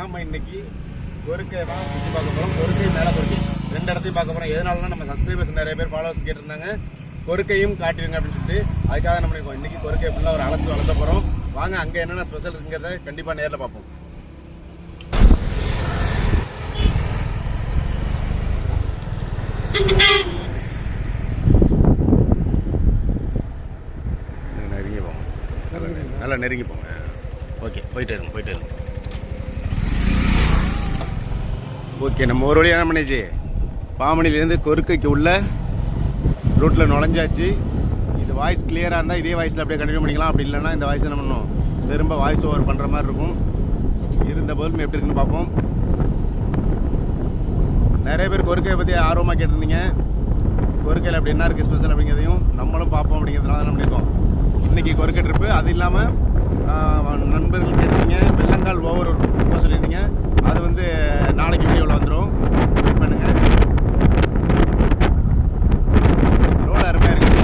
நாம இன்னைக்கு கொருக்கை தான் சுற்றி பார்க்க போகிறோம் கொருக்கை மேலே கொருக்கை. ரெண்டு இடத்தையும் பார்க்க போகிறோம் எதனாலனா நம்ம சப்ஸ்கிரைபர்ஸ் நிறைய பேர் ஃபாலோவர்ஸ் கேட்டிருந்தாங்க. கொருக்கையும் காட்டிடுங்க அப்படின்னு சொல்லிட்டு அதுக்காக நம்ம இன்னைக்கு- இன்னைக்கு கொருக்கை ஃபுல்லாக ஒரு அலசு அலச போகிறோம் வாங்க அங்கே என்னென்ன ஸ்பெஷல் இருக்குங்கிறத கண்டிப்பாக நேரில் பார்ப்போம். நெருங்கி போங்க. நல்லா நெருங்கி- நல்லா நெருங்கி போங்க. ஓகே போயிட்டு இருங்க போயிட்டு இருங்க. ஓகே நம்ம ஒரு வழியாக என்ன பண்ணிச்சு பாமணிலேருந்து கொருக்கைக்கு உள்ள ரூட்டில் நுழைஞ்சாச்சு. இது வாய்ஸ் கிளியராக இருந்தால் இதே வாய்ஸில் அப்படியே கண்டினியூ பண்ணிக்கலாம். அப்படி இல்லைன்னா இந்த வாய்ஸ் என்ன பண்ணணும் திரும்ப வாய்ஸ் ஓவர் பண்ணுற மாதிரி இருக்கும். இருந்த போதும் எப்படி இருக்குன்னு பார்ப்போம். நிறைய பேர் கொருக்கையை பற்றி ஆர்வமாக கேட்டிருந்தீங்க. கொருக்கையில் அப்படி என்ன இருக்குது ஸ்பெஷல் அப்படிங்கிறதையும் நம்மளும் பார்ப்போம் அப்படிங்கிறதுனால என்ன பண்ணியிருக்கோம். இன்றைக்கி கொருக்கை ட்ரிப்பு அது இல்லாமல் நண்பர்கள் கேட்டிருந்தீங்க வெள்ளங்கால் ஓவர் போக சொல்லியிருந்தீங்க. அது வந்து நாளைக்கு வீடியோவில் வந்துடும் வெயிட் பண்ணுங்கள் ரோடு அருமையாக இருக்குது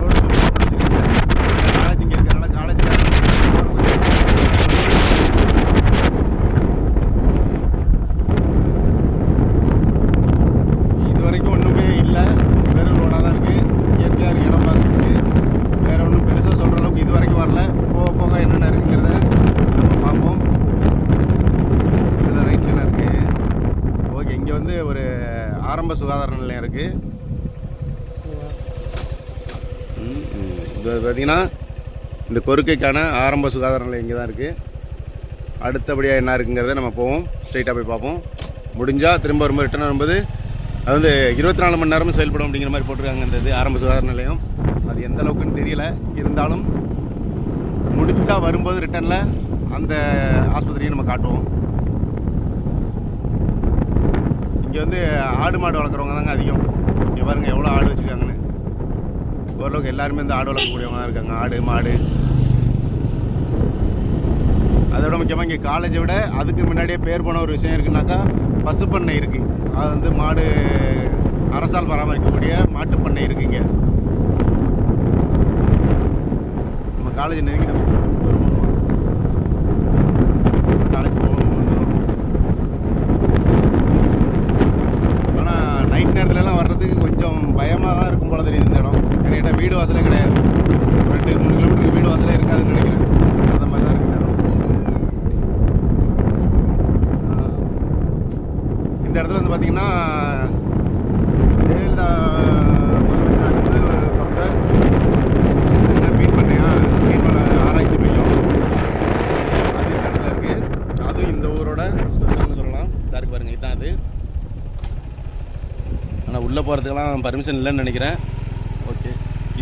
ரோடு சூப்பராக பிடிச்சிருக்கு காலேஜ் இங்கே இருக்கிறனால காலேஜ் இது வரைக்கும் ஒன்றுமே இல்லை. வெறும் ரோடாக தான் இருக்குது இயற்கையாக இருக்கு இடம் பார்க்கறதுக்கு வேறு ஒன்றும் பெருசாக சொல்கிற அளவுக்கு இது வரைக்கும் வரல போக போக என்னென்ன இருக்குங்கிறத நம்ம பார்ப்போம் இதில் ரைட்டில் என்ன இருக்குது ஓகே இங்கே வந்து ஒரு ஆரம்ப சுகாதார இருக்குது இது பார்த்தீங்கன்னா இந்த கொருக்கைக்கான ஆரம்ப சுகாதார நிலையம் இங்கே தான் இருக்குது அடுத்தபடியாக என்ன இருக்குங்கிறத நம்ம போவோம். ஸ்ட்ரைட்டாக போய் பார்ப்போம். முடிஞ்சால் திரும்ப வரும்போது ரிட்டர்ன் வரும்போது அது வந்து இருபத்தி நாலு மணி நேரமும் செயல்படும் அப்படிங்கிற மாதிரி போட்டிருக்காங்க இந்த இது ஆரம்ப சுகாதார நிலையம். அது எந்த அளவுக்குன்னு தெரியல. இருந்தாலும் முடிஞ்சால் வரும்போது ரிட்டனில் அந்த ஆஸ்பத்திரியை நம்ம காட்டுவோம். இங்கே வந்து ஆடு மாடு வளர்க்குறவங்க தாங்க அதிகம். இங்கே பாருங்க எவ்வளோ ஆடு வச்சுருக்காங்கன்னு. ஓரளவுக்கு எல்லாருமே இந்த ஆடு வளர்க்கக்கூடியவங்க தான் இருக்காங்க. ஆடு மாடு. அதோட முக்கியமாக இங்கே காலேஜை விட அதுக்கு முன்னாடியே பேர் போன ஒரு விஷயம் இருக்குனாக்கா பசுப்பண்ணை இருக்குது அது வந்து மாடு அரசால் பராமரிக்கக்கூடிய மாட்டுப்பண்ணை இருக்குது இங்கே. நம்ம காலேஜ் நெருங்கிட்டோம் காலேஜ் போகணும் ஆனால் நைட் நேரத்துலலாம் வர்றதுக்கு கொஞ்சம் பயமாக தான் இருக்கும் போல தெரியுது இந்த இடம் என்கிட்ட வீடு வாசலே கிடையாது. ஒரு ரெண்டு மூணு கிலோமீட்டருக்கு வீடு வாசலே இருக்காதுன்னு நினைக்கிறேன். அந்த மாதிரி தான் இருக்கு இந்த இடத்துல வந்து பார்த்தீங்கன்னா ஜெயலலிதா மீன் மீன் பண்ண ஆராய்ச்சி மையம். அது இடத்துல அதுவும் இந்த ஊரோட ஸ்பெஷல்னு சொல்லலாம். பாருங்க இதான் அது. ஆனால் உள்ளே போகிறதுக்கெல்லாம் பர்மிஷன் இல்லைன்னு நினைக்கிறேன்.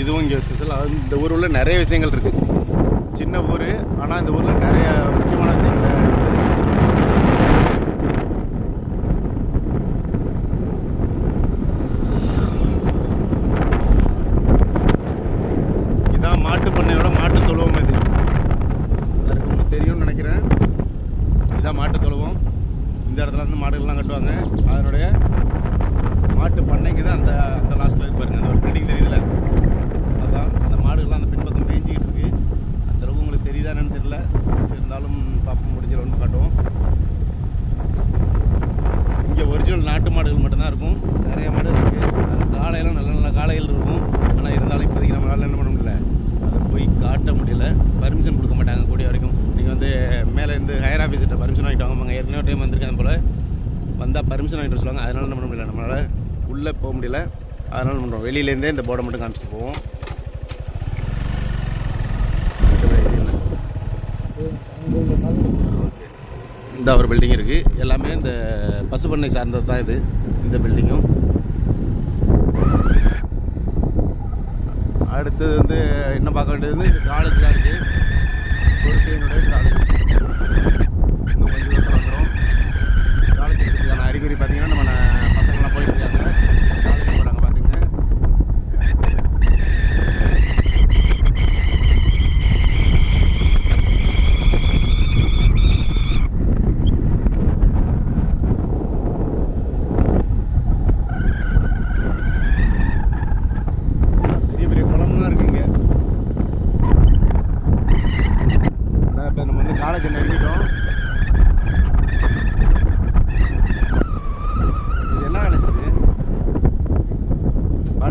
இதுவும் இங்கே ஸ்பெஷல் அது இந்த ஊரில் நிறைய விஷயங்கள் இருக்குது சின்ன ஊர் ஆனால் இந்த ஊரில் நிறைய முக்கியமான விஷயங்கள் இருக்குது. இதான் மாட்டு பண்ணையோட மாட்டு தொழுவம் இது அதுக்கு உங்களுக்கு தெரியும்னு நினைக்கிறேன் இதான் மாட்டு தொழுவம் இந்த இடத்துல வந்து மாடுகள்லாம் கட்டுவாங்க அதனுடைய மாட்டு பண்ணைக்கு தான் அந்த அந்த லாஸ்ட்டில் இருக்கு பாருங்க அந்த ஒரு பில்டிங் தெரியுதுல அதான் அந்த மாடுகள்லாம் அந்த பின்பக்கம் மேய்ஞ்சிக்கிட்டு இருக்கு அந்த அளவுக்கு உங்களுக்கு தெரியுதா என்னன்னு தெரியல இருந்தாலும் பார்ப்போம் முடிஞ்ச அளவுக்கு காட்டுவோம் இங்கே ஒரிஜினல் நாட்டு மாடுகள் மட்டும்தான் இருக்கும் நிறைய மாடுகள் இருக்குது அது காளையெல்லாம் நல்ல நல்ல காளைகள் இருக்கும் ஆனால் இருந்தாலும் இப்போதைக்கு நம்மளால என்ன பண்ண முடியல அதை போய் காட்ட முடியல பர்மிஷன் கொடுக்க மாட்டாங்க கூடிய வரைக்கும் நீங்கள் வந்து மேலே இருந்து ஹையர் ஆஃபீஸர்கிட்ட பர்மிஷன் வாங்கிட்டு வாங்க. அவங்க ஏற்கனவே டைம் வந்திருக்கேன் போல். வந்தால் பர்மிஷன் வாங்கிட்டு சொல்லுவாங்க. அதனால் என்ன பண்ண முடியல? நம்மளால் உள்ளே போக முடியல. அதனால் என்ன பண்ணுறோம் வெளியிலேருந்தே இந்த போர்டை மட்டும் காமிச்சிட்டு போவோம். இந்த ஒரு பில்டிங் இருக்குது எல்லாமே இந்த பசுப்பண்ணை சார்ந்தது தான் இது. இந்த பில்டிங்கும் அடுத்தது வந்து என்ன பார்க்க வேண்டியது? வந்து இந்த காலேஜ் தான் இருக்குது காலேஜ் இன்னும் கொஞ்சம் தூரத்தில் வந்துடும் காலேஜ் கேட்டகரி அறிகுறி பார்த்தீங்கன்னா நம்ம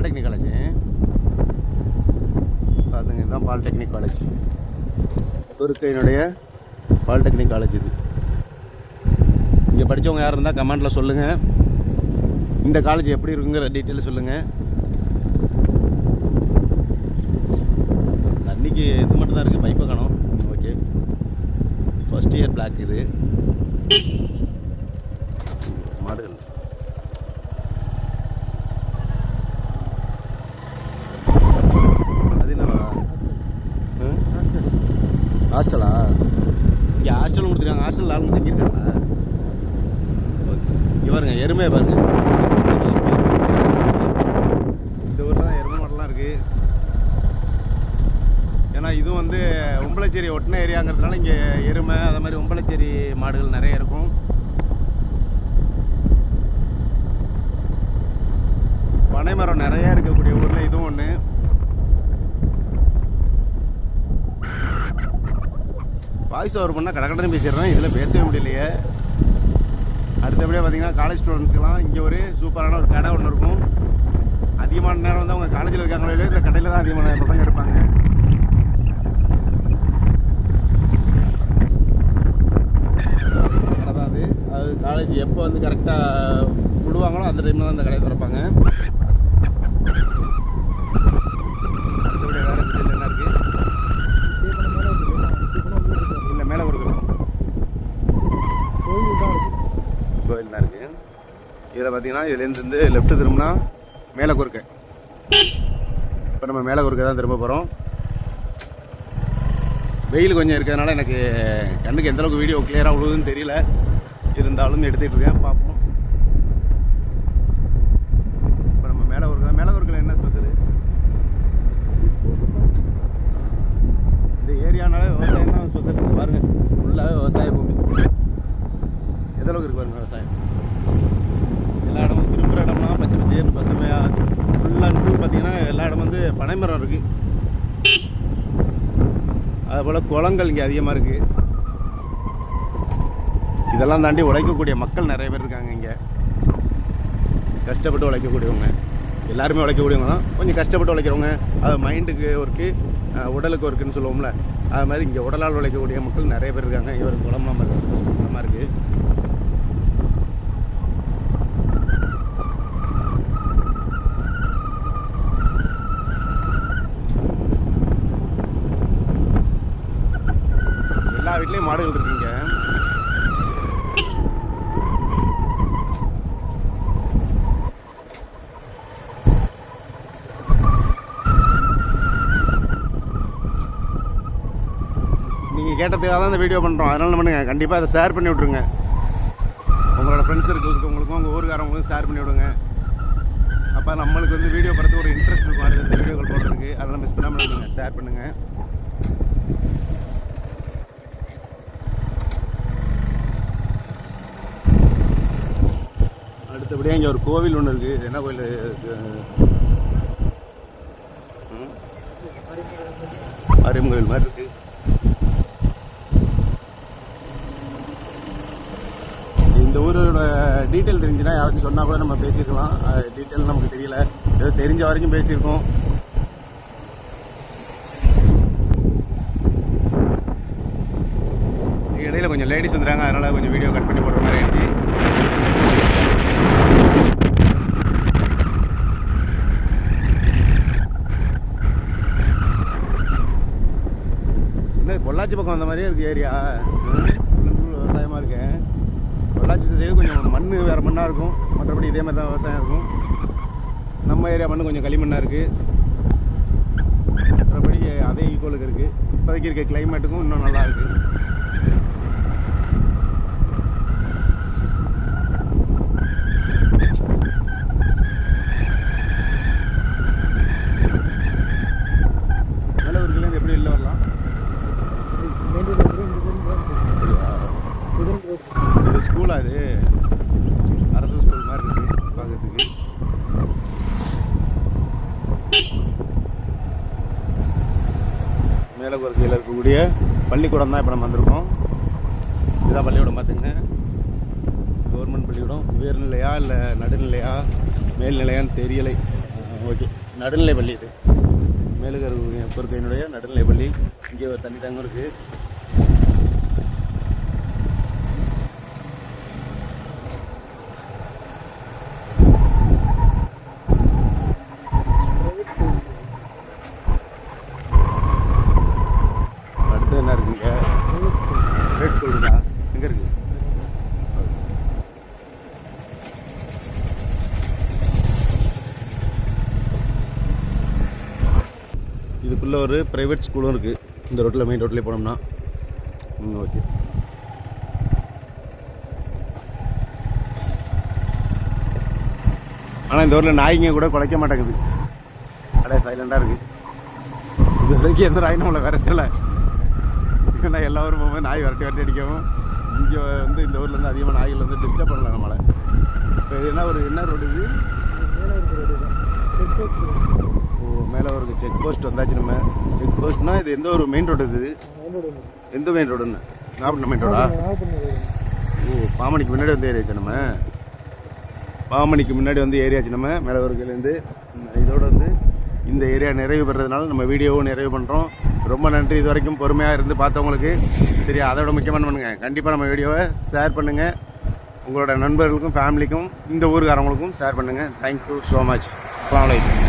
பாலிடெக்னிக் காலேஜ். பார்த்துங்க இதுதான் பாலிடெக்னிக் காலேஜ். துருக்கையினுடைய பாலிடெக்னிக் காலேஜ் இது. இங்கே படித்தவங்க யார் இருந்தால் கமெண்ட்டில் சொல்லுங்கள் இந்த காலேஜ் எப்படி இருக்குங்கிற டீட்டெயில் சொல்லுங்கள் தண்ணிக்கு இது மட்டும் தான் இருக்குது பைப்பை காணும். ஓகே. ஃபஸ்ட் இயர் பிளாக் இது. ஹாஸ்டலா இங்கே ஹாஸ்டல் கொடுத்துருக்காங்க. ஹாஸ்டல் ஆளுங்க தங்கியிருக்காங்களா? இங்கே பாருங்க எருமை பாருங்க. இந்த ஊரில் தான் எருமை மாடெல்லாம் இருக்குது ஏன்னா இதுவும் வந்து உம்பளச்சேரி ஒட்டின ஏரியாங்கிறதுனால இங்கே எருமை அது மாதிரி உம்பளச்சேரி மாடுகள் நிறைய இருக்கும். பனைமரம் நிறைய இருக்கக்கூடிய ஊரில் இதுவும் ஒன்று வாய்ஸ் ஓவர் பண்ணால் கடற்கடன்னு பேசிடுறேன். இதில் பேசவே முடியலையே. அடுத்தபடியாக பார்த்தீங்கன்னா காலேஜ் ஸ்டூடெண்ட்ஸ்க்கெல்லாம் இங்கே ஒரு சூப்பரான ஒரு கடை ஒன்று இருக்கும். அதிகமான நேரம் வந்து அவங்க காலேஜில் இருக்காங்களோ இல்லையோ இந்த கடையில் தான் அதிகமான பசங்க இருப்பாங்க. கடை தான் அது. அது காலேஜ் எப்போ வந்து கரெக்டாக விடுவாங்களோ அந்த டைமில் தான் அந்த கடையை திறப்பாங்க அடுத்தபடியாக வேறு விஷயம் என்ன இருக்குது இல்லை மேலே கொடுக்குறோம் கோயில் தான் இருக்குது இதில் பார்த்தீங்கன்னா இதுலேருந்து இருந்து லெஃப்ட் திரும்பினா மேலே குறுக்க. இப்போ நம்ம மேலே குறுக்க தான் திரும்ப போகிறோம் வெயில் கொஞ்சம் இருக்கிறதுனால எனக்கு கண்ணுக்கு எந்த அளவுக்கு வீடியோ கிளியராக விழுதுன்னு தெரியல. இருந்தாலும் எடுத்துகிட்டு இருக்கேன் பார்ப்போம். இப்போ நம்ம மேலே குறுக்க மேலே குறுக்கில் என்ன ஸ்பெஷல் இந்த ஏரியானாலே விவசாயம் தான் ஸ்பெஷல் பாருங்கள் ஃபுல்லாகவே விவசாய பூமி. எந்தளவுக்கு இருக்கு பாருங்கள் விவசாயம்? எல்லா இடமும் திரும்புகிற இடம்லாம் பச்சை பச்சைன்னு பசுமையாக ஃபுல்லாக அண்ட் ஃபுல் பார்த்தீங்கன்னா எல்லா இடம் வந்து பனைமரம் இருக்குது அதுபோல் குளங்கள் இங்கே அதிகமாக இருக்குது இதெல்லாம் தாண்டி உழைக்கக்கூடிய மக்கள் நிறைய பேர் இருக்காங்க இங்கே. கஷ்டப்பட்டு உழைக்கக்கூடியவங்க. எல்லாருமே உழைக்கக்கூடியவங்க தான். கொஞ்சம் கஷ்டப்பட்டு உழைக்கிறவங்க. அது மைண்டுக்கு ஒர்க்கு உடலுக்கு ஒர்க்குன்னு சொல்லுவோம்ல. அது மாதிரி இங்கே உடலால் உழைக்கக்கூடிய மக்கள் நிறைய பேர் இருக்காங்க. இவர் குளமாக இருக்குது குளமாக இருக்குது எல்லா வீட்லேயும் மாடுகள் இருக்குங்க நீங்கள் கேட்டதுக்காக தான் இந்த வீடியோ பண்ணுறோம் அதனால் பண்ணுங்க கண்டிப்பாக அதை ஷேர் பண்ணி விட்ருங்க உங்களோட ஃப்ரெண்ட்ஸ் இருக்கவங்களுக்கும் உங்கள் ஊருக்காரவங்களுக்கும் ஷேர் பண்ணி விடுங்க. அப்போ நம்மளுக்கு வந்து வீடியோ படத்துக்கு ஒரு இன்ட்ரெஸ்ட் இருக்கும். அடுத்த வீடியோக்கள் போடுறதுக்கு. அதெல்லாம் மிஸ் பண்ணாமல் விடுங்க ஷேர் பண்ணுங்கள் அடுத்தபடியாக இங்கே ஒரு கோவில் ஒன்று இருக்குது இது என்ன கோயில் ம்? மாதிரி இருக்குது டீட்டெயில் தெரிஞ்சுன்னா யாராச்சும் சொன்னால் கூட நம்ம பேசியிருக்கலாம் டீட்டெயில் நமக்கு தெரியல. ஏதோ தெரிஞ்ச வரைக்கும் பேசியிருக்கோம் இடையில கொஞ்சம் லேடிஸ் வந்துறாங்க அதனால் கொஞ்சம் வீடியோ கட் பண்ணி போடுற மாதிரி ஆயிடுச்சு. பொள்ளாச்சி பக்கம் வந்த மாதிரியே இருக்கு ஏரியா விவசாயமாக இருக்கேன் பொள்ளாச்சி சைடு கொஞ்சம் மண் வேறு மண்ணாக இருக்கும். மற்றபடி இதே மாதிரி தான் விவசாயம் இருக்கும். நம்ம ஏரியா மண் கொஞ்சம் களிமண்ணாக இருக்குது மற்றபடி அதே ஈக்குவலுக்கு இருக்குது இப்போதைக்கு இருக்க கிளைமேட்டுக்கும் இன்னும் நல்லா இருக்குது நிலவரத்துலேருந்து எப்படி வெளில வரலாம் இது ஸ்கூலா இது அரசு ஸ்கூல் மாதிரி இருக்கு பார்க்கறதுக்கு மேலக்கூர் இருக்கக்கூடிய பள்ளிக்கூடம் தான் இப்போ நம்ம வந்திருக்கோம். இதுதான் பள்ளிக்கூடம் பார்த்துங்க கவர்மெண்ட் பள்ளிக்கூடம். உயர்நிலையா இல்லை நடுநிலையா மேல்நிலையான்னு தெரியலை. ஓகே. நடுநிலை பள்ளி இது. மேலுகர் பொறுக்கையினுடைய நடுநிலைப்பள்ளி இங்கே ஒரு தண்ணி டேங்கும் இருக்குது அடுத்து என்ன இருக்குங்க பிரைவேட் ஸ்கூல் இருக்கா எங்கே இருக்கு உள்ளே ஒரு ப்ரைவேட் ஸ்கூலும் இருக்குது இந்த ரோட்டில் மெயின் ரோட்லேயே போனோம்னா. ம் ஓகே ஆனால் இந்த ஊரில் நாய்ங்க கூட குலைக்க மாட்டேங்குது. அடைய சைலண்டாக இருக்குது இது வரைக்கும் எந்த நாய் நம்மளை விரட்டலை. ஏன்னா எல்லா ஊரும் போகும்போது நாய் விரட்டி விரட்டி அடிக்கவும் இங்கே வந்து இந்த ஊரில் இருந்து அதிகமாக நாய்கள் வந்து டிஸ்டர்ப் பண்ணல நம்மளை. இப்போ இது என்ன ஒரு என்ன ரோடு இது? ஓ மேலே ஒரு செக் போஸ்ட் வந்தாச்சு நம்ம. செக் போஸ்ட்னா இது எந்த ஒரு மெயின் ரோடு இது? எந்த மெயின் ரோடுன்னு நாகப்பட்டினம் மெயின் ரோடா ஓ பாமணிக்கு முன்னாடி வந்து ஏரியாச்சு நம்ம. பாமணிக்கு முன்னாடி வந்து ஏரியாச்சு நம்ம மேலே வருகையிலேருந்து இதோட வந்து இந்த ஏரியா நிறைவு பெறதுனால நம்ம வீடியோவும் நிறைவு பண்ணுறோம் ரொம்ப நன்றி இது வரைக்கும் பொறுமையாக இருந்து பார்த்தவங்களுக்கு. சரி அதோட முக்கியமான பண்ணுங்க. கண்டிப்பாக நம்ம வீடியோவை ஷேர் பண்ணுங்கள் உங்களோட நண்பர்களுக்கும் ஃபேமிலிக்கும் இந்த ஊருக்காரவங்களுக்கும் ஷேர் பண்ணுங்கள் தேங்க்யூ ஸோ மச் அஸ்லாம் வலைக்கம்